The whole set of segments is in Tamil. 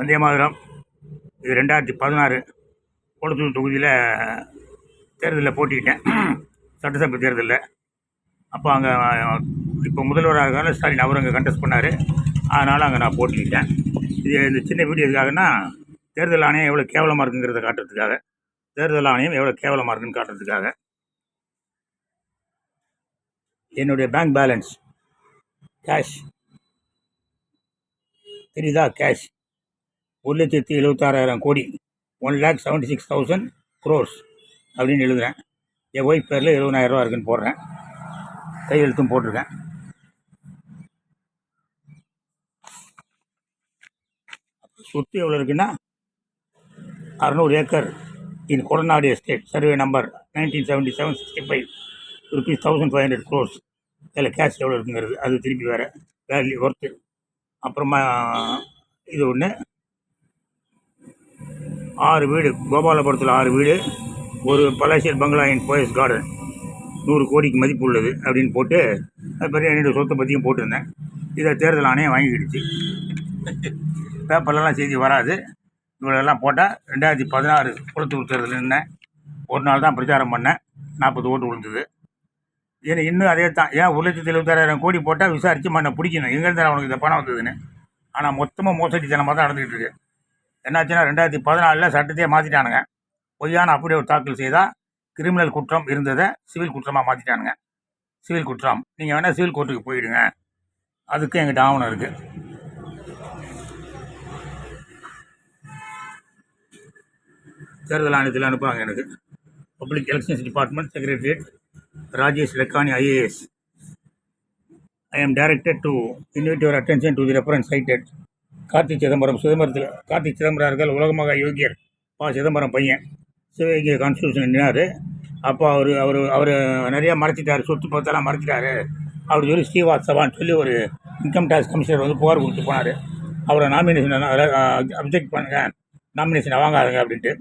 வந்தே மாதிரம். இது ரெண்டாயிரத்தி பதினாறு கொளத்தூர் தொகுதியில் தேர்தலில் போட்டிக்கிட்டேன் சட்டசபை தேர்தலில். அப்போ அங்கே இப்போ முதல்வராக இருக்கால ஸ்டாலின் அவர் அங்கே கண்டெஸ்ட் பண்ணார். அதனால் அங்கே நான் போட்டிக்கிட்டேன் இது இந்த சின்ன வீடியோ எதுக்காகன்னா தேர்தல் ஆணையம் எவ்வளோ கேவலமாக இருக்குங்கிறத காட்டுறதுக்காக. தேர்தல் ஆணையம் எவ்வளோ கேவலமாக இருக்குன்னு காட்டுறதுக்காக. என்னுடைய பேங்க் பேலன்ஸ் கேஷ் தெரியுதா? கேஷ் ஒரு லட்சத்தி எழுபத்தாறாயிரம் கோடி one lakh seventy six thousand crores அப்படின்னு எழுதுகிறேன் என் ஒய்ஃப் பேரில் எழுபதாயிரரூவா இருக்குன்னு போடுறேன். கையெழுத்தும் போட்டிருக்கேன். சொத்து எவ்வளோ இருக்குன்னா அறநூறு acre in Kodanad estate survey number nineteen seventy seven sixty five rupees thousand five hundred crores இதில் கேஷ் எவ்வளோ இருக்குங்கிறது அது திருப்பி வேறு வேல்யூ ஒர்த்து அப்புறமா இது ஒன்று ஆறு வீடு கோபாலபுரத்தில் ஆறு வீடு ஒரு பலாசியல் பங்களா இன் போயஸ் கார்டன் நூறு கோடிக்கு மதிப்பு உள்ளது அப்படின்னு போட்டு அது பற்றி என்னுடைய சொத்தை பற்றியும் போட்டிருந்தேன். இதை தேர்தல் ஆணையம் வாங்கிக்கிடுச்சு. பேப்பர்லலாம் செய்தி வராது. இவ்வளோலாம் போட்டால் ரெண்டாயிரத்தி பதினாறு குளத்தூர் தேர்தல் நின்னேன் ஒரு நாள் தான் பிரச்சாரம் பண்ணேன். நாற்பது ஓட்டு விழுந்தது. ஏன்னா இன்னும் அதே தான். ஏன் ஒரு லட்சத்தி எழுபத்தாறாயிரம் கோடி போட்டால் விசாரித்து மண்ணை பிடிக்கணும். எங்கேருந்து அவனுக்கு இந்த பணம் வந்ததுன்னு. ஆனால் மொத்தமாக மோசடித்தனமாக தான் நடந்துகிட்டு இருக்கு. என்னாச்சுன்னா ரெண்டாயிரத்தி பதினாலில் சட்டத்தையே மாற்றிட்டானுங்க பொய்யான அப்படியே தாக்கல் செய்தால் கிரிமினல் குற்றம் இருந்ததை சிவில் குற்றமாக மாற்றிட்டானுங்க சிவில் குற்றம். நீங்கள் வேணால் சிவில் கோர்ட்டுக்கு போயிடுங்க. அதுக்கு எங்கிட்ட ஆவணம் இருக்குது தேர்தல் ஆணையத்தில் அனுப்புகிறாங்க எனக்கு. Public elections department secretariat Rajesh Lakhoni IAS I am directed to invite your attention to the reference cited Karti Chidambaram. சிதம்பரத்தில் கார்த்தி சிதம்பரம் உலகமாக யோகியர். பா. சிதம்பரம் பையன். சிவகங்கை கான்ஸ்டியூஷன் எண்ணினார் அப்போ அவர் அவர் அவர் நிறையா மறைச்சிட்டார். சொத்து பத்தெல்லாம் மறைச்சிட்டாரு. அவர் சொல்லி ஸ்ரீவாஸ்தவான்னு சொல்லி ஒரு இன்கம் டேக்ஸ் கமிஷனர் வந்து புகார் கொடுத்து போனார். அவரை நாமினேஷன் அப்ஜெக்ட் பண்ணுங்கள் நாமினேஷனை வாங்காதுங்க அப்படின்ட்டு.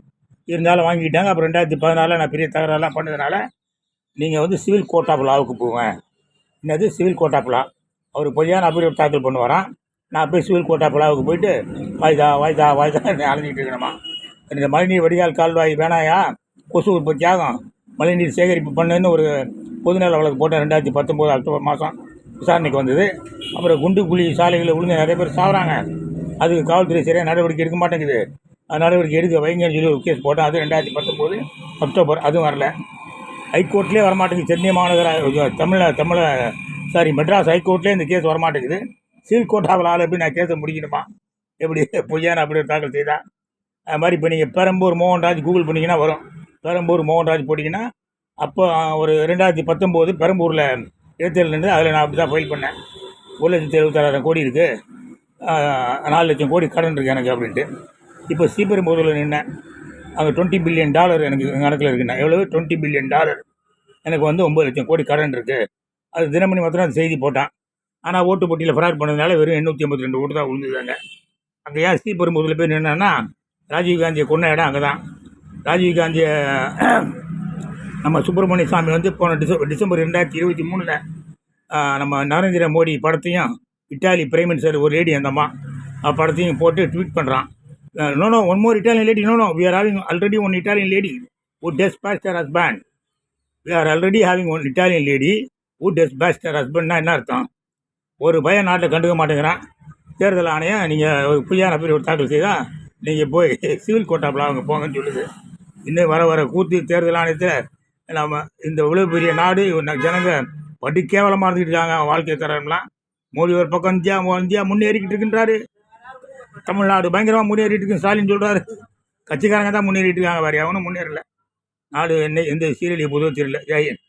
இருந்தாலும் வாங்கிக்கிட்டாங்க. அப்புறம் ரெண்டாயிரத்தி பதினாலில் நான் பெரிய தகராறுலாம் பண்ணதுனால நீங்கள் வந்து சிவில் கோர்ட் ஆஃப் லாவுக்கு போவேன் என்னது? சிவில் கோர்ட் ஆஃப் லா அவர் பொய்யான அபிரியம் தாக்கல் பண்ணுவாராம். நான் போய் சிவில் கோட்டா பிளாவுக்கு போயிட்டு வாய்தா வாய்தா வாய்தா அலைஞ்சிட்டு இருக்கணுமா? இந்த மழைநீர் வடிகால் கால்வாய் வேணாயா? கொசு உற்பத்தி தியாகம். மழைநீர் சேகரிப்பு பண்ணுன்னு ஒரு பொதுநல வழக்கு போட்டேன் ரெண்டாயிரத்தி பத்தொம்போது அக்டோபர் மாதம் விசாரணைக்கு வந்தது. அப்புறம் குண்டு குழி சாலைகளில் விழுந்து நிறைய பேர் சாகுறாங்க அதுக்கு காவல்துறை சரியாக நடவடிக்கை எடுக்க மாட்டேங்குது. அது நடவடிக்கை எடுக்க வைங்கன்னு சொல்லி ஒரு கேஸ் போட்டேன். அது ரெண்டாயிரத்தி பத்தொம்போது அக்டோபர். அதுவும் வரல. ஹைகோர்ட்லேயே வரமாட்டேங்குது. சென்னை மாநகர தமிழ தமிழ சாரி மெட்ராஸ் ஹைகோர்ட்லேயே இந்த கேஸ் வரமாட்டேங்குது. சிவில் கோர்ட் எப்படி நான் கேஸை முடிக்கணுமா? எப்படி பொய்யான அப்படி ஒரு தாக்கல் செய்தா? அது மாதிரி இப்போ நீங்கள் பெரம்பூர் மோகன்ராஜ் கூகுள் பண்ணிங்கன்னா வரும். பெரம்பூர் மோகன்ராஜ் போட்டிங்கன்னா அப்போ ஒரு ரெண்டாயிரத்தி பத்தொம்போது பெரம்பூரில் இடைத்தேர்தல் நின்று அதில் நான் அப்படி தான் ஃபைல் பண்ணேன். ஒரு லட்சத்தி எழுபத்தாறாயிரம் கோடி இருக்குது நாலு லட்சம் கோடி கடன் இருக்குது எனக்கு அப்படின்ட்டு. இப்போ ஸ்ரீபெரும்புதூரில் நின்னேன். அங்கே டுவெண்ட்டி பில்லியன் டாலர் எனக்கு கணக்கில் இருக்குண்ணா எவ்வளவு? டுவெண்ட்டி பில்லியன் டாலர் எனக்கு வந்து ஒம்பது லட்சம் கோடி கடன் இருக்குது அது தினமணி மாத்திரம் அந்த செய்தி போட்டான். ஆனால் ஓட்டு போட்டியில் ஃப்ராட் பண்ணதுனால வெறும் எண்ணூற்றி ஐம்பத்தி ரெண்டு ஓட்டு தான் விழுந்துருக்காங்க. அங்கே ஏன் ஸ்ரீ பெரும்புதில் போய் நின்னான்னா ராஜீவ் காந்தியை இடம் அங்கே தான் ராஜீவ் காந்தியை நம்ம சுப்பிரமணிய சாமி வந்து போன டிசம்பர் டிசம்பர் ரெண்டாயிரத்தி இருபத்தி மூணில் நம்ம நரேந்திர மோடி படத்தையும் இட்டாலி பிரைம் மினிஸ்டர் ஒரு லேடி அந்தம்மா படத்தையும் போட்டு ட்வீட் பண்ணுறான் no no one more Italian lady no no we are having already one Italian lady who dispatched her husband. We are already having one Italian lady who dispatched pastor husbandனா என்ன அர்த்தம்? ஒரு பையன் நாட்டில் கண்டுக்க மாட்டேங்கிறான். தேர்தல் ஆணையம் நீங்கள் ஒரு பொய்யான பேர் ஒரு தாக்கல் செய்தால் நீங்கள் போய் சிவில் கோட்டாப்பில் அவங்க போங்கன்னு சொல்லுது. இன்னும் வர வர கூத்து தேர்தல் ஆணையத்தில் நம்ம இந்த இவ்வளோ பெரிய நாடு ந- ஜனங்க படி கேவலமாக இருந்துக்கிட்டு இருக்காங்க வாழ்க்கை தரம்லாம். மோடி ஒரு பக்கம் இந்தியா இந்தியா முன்னேறிக்கிட்டு இருக்கின்றாரு. தமிழ்நாடு பயங்கரமாக முன்னேறிட்டு இருக்கு ஸ்டாலின் சொல்கிறாரு கட்சிக்காரங்க தான் முன்னேறிட்டு இருக்காங்க வேறு எவனும் முன்னேறல. நாடு என்ன எந்த சீரழிய பொதுவாக தெரியல. ஜெயன்